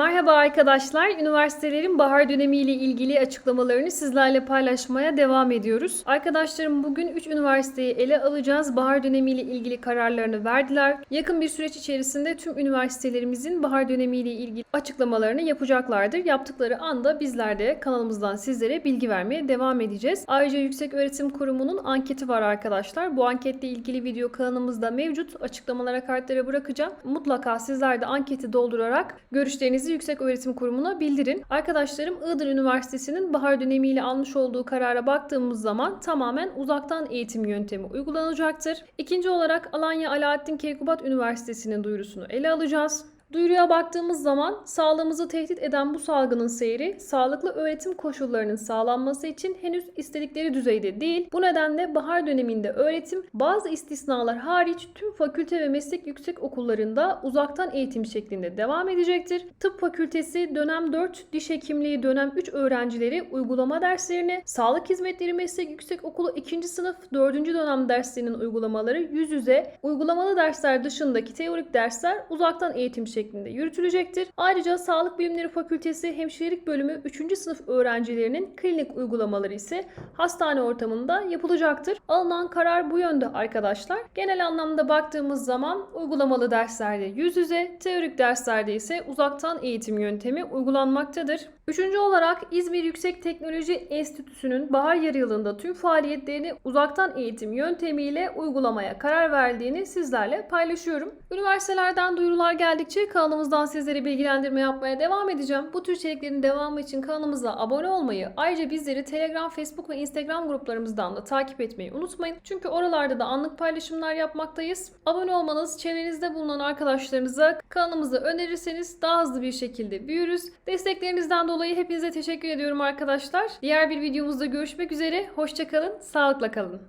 Merhaba arkadaşlar. Üniversitelerin bahar dönemiyle ilgili açıklamalarını sizlerle paylaşmaya devam ediyoruz. Arkadaşlarım bugün 3 üniversiteyi ele alacağız. Bahar dönemiyle ilgili kararlarını verdiler. Yakın bir süreç içerisinde tüm üniversitelerimizin bahar dönemiyle ilgili açıklamalarını yapacaklardır. Yaptıkları anda bizler de kanalımızdan sizlere bilgi vermeye devam edeceğiz. Ayrıca Yüksek Öğretim Kurumu'nun anketi var arkadaşlar. Bu anketle ilgili video kanalımızda mevcut. Açıklamalara kartlara bırakacağım. Mutlaka sizler de anketi doldurarak görüşlerinizi Yüksek Öğretim Kurumu'na bildirin. Arkadaşlarım Iğdır Üniversitesi'nin bahar dönemiyle almış olduğu karara baktığımız zaman tamamen uzaktan eğitim yöntemi uygulanacaktır. İkinci olarak Alanya Alaaddin Keykubat Üniversitesi'nin duyurusunu ele alacağız. Duyuruya baktığımız zaman sağlığımızı tehdit eden bu salgının seyri sağlıklı öğretim koşullarının sağlanması için henüz istedikleri düzeyde değil. Bu nedenle bahar döneminde öğretim bazı istisnalar hariç tüm fakülte ve meslek yüksek okullarında uzaktan eğitim şeklinde devam edecektir. Tıp fakültesi dönem 4, diş hekimliği dönem 3 öğrencileri uygulama derslerini, sağlık hizmetleri meslek yüksek okulu 2. sınıf 4. dönem derslerinin uygulamaları yüz yüze, uygulamalı dersler dışındaki teorik dersler uzaktan eğitim şeklinde yürütülecektir. Ayrıca Sağlık Bilimleri Fakültesi Hemşirelik Bölümü 3. sınıf öğrencilerinin klinik uygulamaları ise hastane ortamında yapılacaktır. Alınan karar bu yönde arkadaşlar. Genel anlamda baktığımız zaman uygulamalı derslerde yüz yüze, teorik derslerde ise uzaktan eğitim yöntemi uygulanmaktadır. Üçüncü olarak İzmir Yüksek Teknoloji Enstitüsü'nün bahar yarı yılında tüm faaliyetlerini uzaktan eğitim yöntemiyle uygulamaya karar verdiğini sizlerle paylaşıyorum. Üniversitelerden duyurular geldikçe kanalımızdan sizlere bilgilendirme yapmaya devam edeceğim. Bu tür içeriklerin devamı için kanalımıza abone olmayı, ayrıca bizleri Telegram, Facebook ve Instagram gruplarımızdan da takip etmeyi unutmayın. Çünkü oralarda da anlık paylaşımlar yapmaktayız. Abone olmanız, çevrenizde bulunan arkadaşlarınıza kanalımızı önerirseniz daha hızlı bir şekilde büyürüz. Desteklerinizden dolayı hepinize teşekkür ediyorum arkadaşlar. Diğer bir videomuzda görüşmek üzere. Hoşçakalın, sağlıkla kalın.